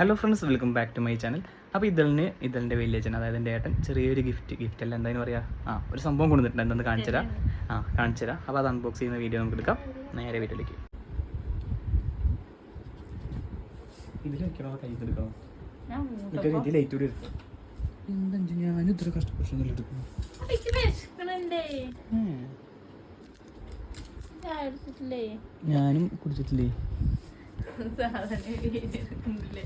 Hello friends welcome back to my channel അപ്പോൾ ഇതളിന് ഇതളിന്റെ വില്ലേജൻ അതായത് എന്റെ ഏട്ടൻ ചെറിയൊരു ഗിഫ്റ്റ് ഗിഫ്റ്റ് അല്ല എന്തായാലും പറയുക ആ ഒരു സംഭവം കൊണ്ടുവന്നിട്ടുണ്ട് എന്തെന്ന് കാണിച്ചു തരാം. ആ കാണിച്ചു തരാം. അപ്പോൾ അത് അൺബോക്സ് ചെയ്യുന്ന വീഡിയോ നമുക്ക് എടുക്കാം. നേരെ വീട്ടിലേക്ക്. ഇതിൽ വെക്കണോ? എടുക്കണോ? ഇതിൽ ലൈറ്റ് കൂടി ഞാൻ ഇത്ര ഞാനും കുടിച്ചിട്ടില്ലേ? സാധനം എടുക്കുന്നില്ലേ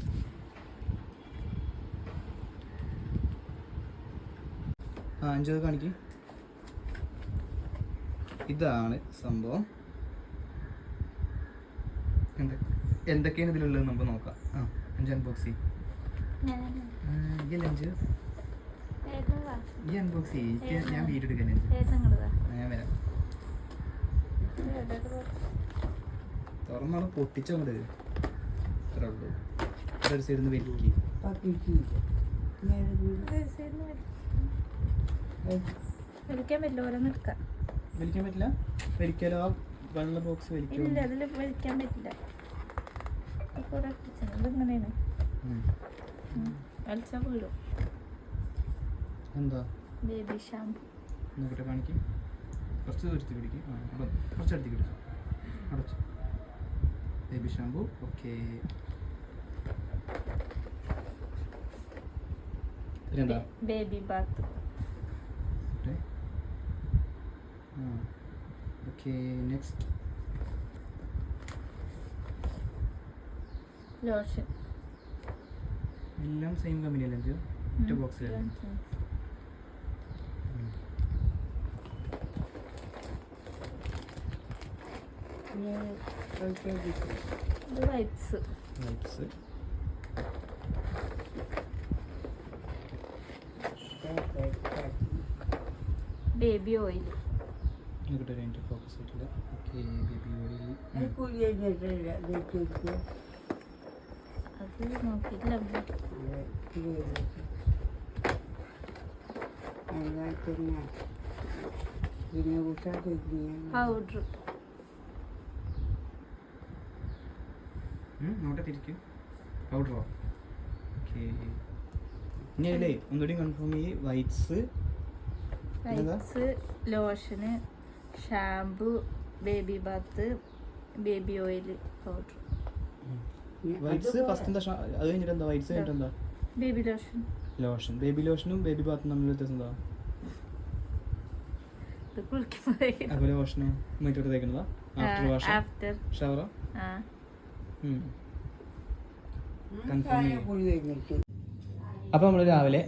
ആ അഞ്ചത് കാണിക്ക്. ഇതാണ് സംഭവം. എന്ത- എന്തൊക്കെയാണ് ഇതിലുള്ളത് നമുക്ക് നോക്കാം. ആ അഞ്ച് അൺബോക്സ് ചെയ്യും അഞ്ച്. ഈ അൺബോക്സ് ചെയ്യും ഞാൻ വീഡിയോ എടുക്കാൻ ഞാൻ വരാം. തുറന്നാണ് പൊട്ടിച്ചോണ്ട് ഇത്രേ ഉള്ളൂ. ഒരു സൈഡിൽ നിന്ന് വലിക്ക്. വലിക്കാൻ പറ്റില്ല ഓരോന്ന് എടുക്കാം. വലിക്കാൻ പറ്റില്ല? വലിക്കാലോ? ആ വെള്ള ബോക്സ് വലിക്കോ? ഇല്ല അതിൽ വലിക്കാൻ പറ്റില്ല. വലിച്ചാൽ വീഴും. എന്താ? ബേബി ഷാമ്പു നോക്കട്ടെ കാണിക്ക്. കുറച്ച് ദൂരത്ത് പിടിക്കും. ആ കുറച്ച് പിടിച്ചു അടച്ചു. Baby shampoo okay baby bath okay next lotion എല്ലാം സെയിം കമ്പനിയല്ലേ അഞ്ചു ഒറ്റ ബോക്സിലല്ലേ ഇത് വൈപ്സ് വൈപ്സ് ബേബി ഓയിൽ നോക്കട്ടെ രണ്ട് ഫോക്കസ് ആയിട്ടില്ല ഓക്കെ ബേബി ഓയിൽ അത് നോക്കിയിട്ടില്ല പൗഡർ നോട്ടെ തിരിക്കും. പൗഡറോ ഓക്കെ ഇനി അല്ലേ ഒന്നുകൂടി കൺഫേം ചെയ്യ്. Whites whites lotion shampoo baby bath baby oil powder wipes first എന്താ അത് കഴിഞ്ഞിട്ട് എന്താ? വൈറ്റ്സ് കഴിഞ്ഞിട്ട് എന്താ? ബേബി ലോഷൻ ലോഷൻ ബേബി ലോഷനും ബേബി ബാത്തും തമ്മിൽ വ്യത്യാസം എന്താ? അതുപോലെ ലോഷനും മറ്റൊരു തേക്കുന്നതാ? ആഫ്റ്റർ വാഷ് ആഫ്റ്റർ ഷവറോ ആ. അപ്പോൾ നമ്മൾ രാവിലെ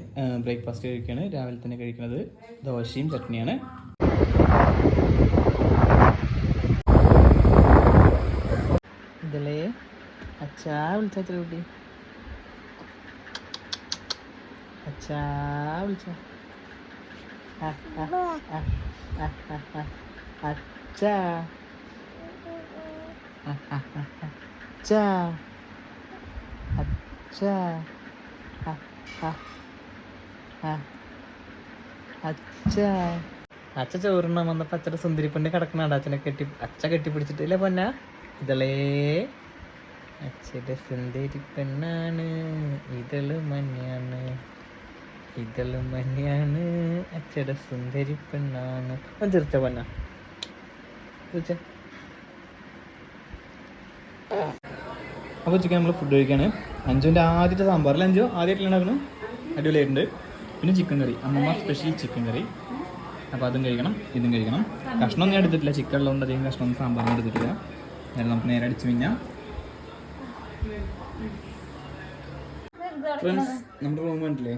ബ്രേക്ക്ഫാസ്റ്റ് കഴിക്കുകയാണ് രാവിലെ തന്നെ കഴിക്കുന്നത് ദോശയും ചട്നിയാണ്. ഇതല്ലേ? അച്ഛാ വിളിച്ച കുട്ടി? അച്ഛാ വിളിച്ച? അച്ഛാ അച്ഛാ. അച്ഛ. അച്ഛ. അച്ഛ ചോറിന് വന്നപ്പോ അച്ഛന്റെ സുന്ദരി പെണ്ണ് കിടക്കണാണ്ട് അച്ഛനെ കെട്ടി അച്ഛ കെട്ടിപ്പിടിച്ചിട്ട് ഇല്ല പൊന്ന? ഇതളേ. അച്ഛന്റെ സുന്ദരി പെണ്ണാണ് ഇതൾ മഞ്ഞാണ്. ഇതൾ മഞ്ഞാണ്. അച്ഛയുടെ സുന്ദരി പെണ്ണാണ് ഒന്ന് ചിരിച്ച പൊന്ന. അപ്പോൾ ചിക്കൻ നമ്മൾ ഫുഡ് കഴിക്കുകയാണ് അഞ്ചുവിന്റെ ആദ്യത്തെ സാമ്പാറിൽ അഞ്ചു ആദ്യമായിട്ടുള്ള ഉണ്ടാക്കണം? അടിപൊളിയായിട്ടുണ്ട്. പിന്നെ ചിക്കൻ കറി അമ്മമ്മ സ്പെഷ്യൽ ചിക്കൻ കറി അപ്പോൾ അതും കഴിക്കണം ഇതും കഴിക്കണം. കഷ്ണം ഞാൻ എടുത്തിട്ടില്ല. ചിക്കൻ ഉള്ളതുകൊണ്ട് അധികം കഷ്ണം സാമ്പാറിന് എടുത്തിട്ടില്ല. നേരെ നമുക്ക് നേരെ അടിച്ചു കഴിഞ്ഞാൽ ഫ്രണ്ട്സ് നമ്മുടെ റൂം കണ്ടില്ലേ?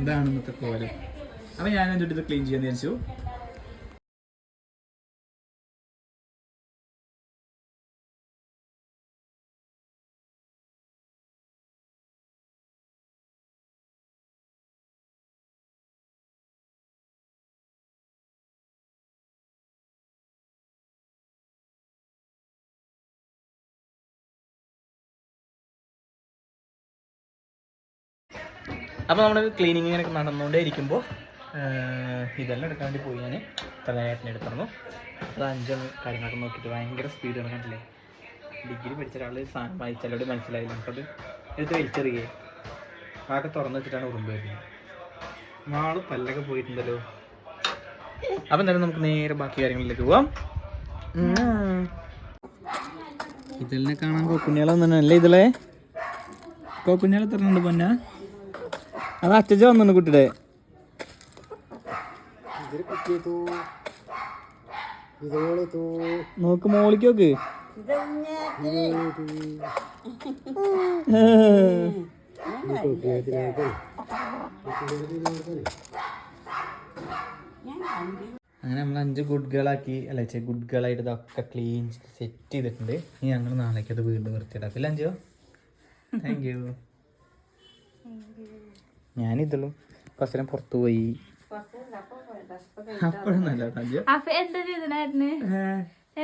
ഇതാണ് ഇന്നത്തെ കോലം. അപ്പോൾ ഞാൻ എന്നിട്ട് ഇത് ക്ലീൻ ചെയ്യാൻ വിചാരിച്ചു. അപ്പോൾ നമ്മൾ ക്ലീനിങ് ഇങ്ങനെ നടന്നുകൊണ്ടേ ഇരിക്കുമ്പോൾ ഇതെല്ലാം എടുക്കാൻ വേണ്ടി പോയി ഞാൻ തലയാട്ടിനെ എടുത്തിരുന്നു അത് അഞ്ചും കാര്യങ്ങളൊക്കെ നോക്കിയിട്ട് ഭയങ്കര സ്പീഡ് കണ്ടില്ലേ? ഡിഗ്രി പഠിച്ച ഒരാൾ സാധനം വായിച്ചാലോട് മനസ്സിലായില്ല. നമുക്കത് എടുത്ത് വലിച്ചെറിയേ. ആകെ തുറന്നു വെച്ചിട്ടാണ് ഉറുമ്പ് വരുന്നത്. നാളെ പല്ലൊക്കെ പോയിട്ടുണ്ടല്ലോ. അപ്പം എന്തായാലും നമുക്ക് നേരെ ബാക്കി കാര്യങ്ങളിലേക്ക് പോവാം. ഇതിലിനെ കാണാൻ കോക്കുണ്ണികളൊന്നും അല്ലേ ഇതിലെ കോക്കുണ്ണികൾ എത്ര പൊന്ന? അത് അച്ഛ വന്നു കുട്ടിയുടെ. നോക്ക് മോളിക്ക് നോക്ക്. അങ്ങനെ നമ്മൾ അഞ്ച് ഗുഡ് ഗേളാക്കി അല്ല ചെ ഗുഡ് ഗേളായിട്ട് ഇതൊക്കെ ക്ലീൻ സെറ്റ് ചെയ്തിട്ടുണ്ട്. ഇനി ഞങ്ങൾ നാളേക്ക് അത് വീണ്ടും വൃത്തിയിടാക്കും അല്ല അഞ്ചോ താങ്ക് യു ഞാനിതുള്ളൂ കസരം നേരം പുറത്തു പോയി. അപ്പോഴൊന്നല്ല എന്താ ചെയ്തനായിരുന്നു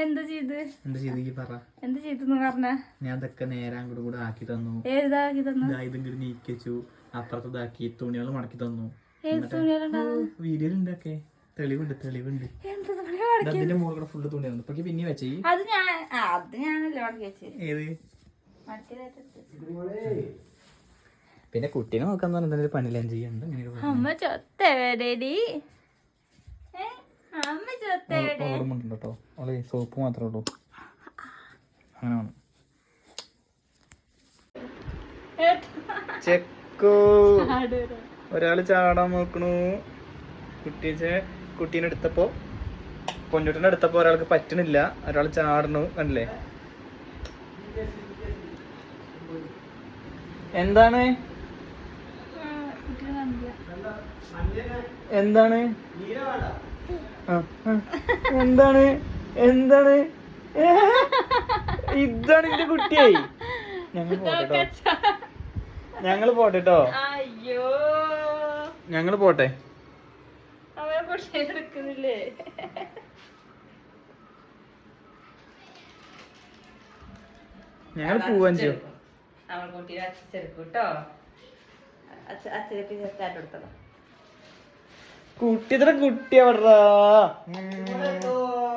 എന്താ ചെയ്ത്? എന്താ ചെയ്ത് ഈ പറ. എന്താ ചെയ്തെന്ന് പറഞ്ഞ? ഞാൻ ഇതൊക്കെ നേരെ അങ്ങോട്ട് കൂടെ ആക്കി തന്നു. ഏതാക്കി തന്നു? ഇതാ ഇതും കൂടി നീക്കി വെച്ചു. അപ്പുറത്ത് ഇതാക്കി തുണികൾ മടക്കി തന്നു. ഉണ്ടാക്കേ തെളിവുണ്ട് തെളിവുണ്ട്. അതിന്റെ മുകളിൽ കൂടെ ഫുള്ള് തുണി തന്നു പിന്നെ വെച്ചേ. അത് ഞാൻ അത് ഞാനല്ലേ വെച്ചത് ഏത്? പിന്നെ കുട്ടീനെ നോക്കാന്ന് പറഞ്ഞ പണിയെല്ലാം ചെയ്യണ്ട? അമ്മ ചൊത്തേടി അമ്മ ചൊത്തേടി ഓർമ്മ ഉണ്ട് കേട്ടോ അവളെ സോപ്പ് മാത്രമേ ഉള്ളൂ. അങ്ങനെ വേണം. ചെക്കോ ഒരാൾ ചാടാൻ നോക്കണു. കുട്ടിയെ കുട്ടീനെ എടുത്തപ്പോ പൊന്നുട്ടിനെ എടുത്തപ്പോ ഒരാൾക്ക് പറ്റണില്ല. ഒരാൾ ചാടണു കണ്ടില്ലേ? എന്താണ്? എന്താണ്. എന്താണ്? എന്താണ്? ഇതാണ് എന്റെ കുട്ടിയായി ഞങ്ങൾ പോട്ടെ ഞങ്ങൾ പോട്ടെ കേട്ടോ അയ്യോ. ഞങ്ങൾ പോട്ടെ. എടുക്കുന്നില്ലേ? ഞങ്ങൾ പോവാൻ ചെയ്യും അവൾ കുട്ടിയെ അച്ഛെടുക്കും കുട്ടിത്ര കുട്ടി എവിടാ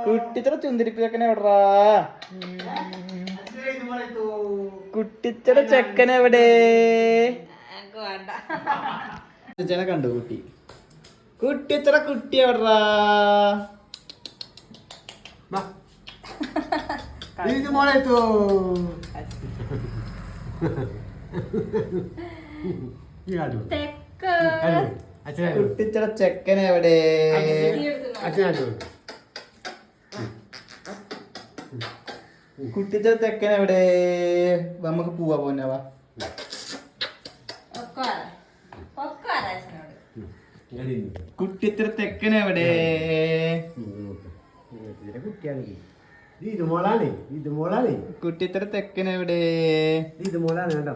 കുട്ടിത്ര ചുന്തിരിപ്പിച്ചക്കനെ എവിടാ കുട്ടിത്ര ചെക്കൻ എവിടെ? ചെക്കനെ കണ്ടു കുട്ടി. കുട്ടിത്ര കുട്ടി എവിടാ ഇത് മോളെ തോ തെക്ക് കുട്ടിച്ചട ചെക്കൻ എവിടെ? കുട്ടിച്ചട ചെക്കൻ എവിടെ? നമുക്ക് പോവാ പോന്നവാ കുട്ടിച്ചട തെക്കൻ എവിടെ? കുട്ടിയാണ് ഇത് മോളാണ് ഇത് മോളാണ് കുട്ടിച്ചട തെക്കൻ എവിടെ? ഇത് മോളാണ് കേട്ടോ.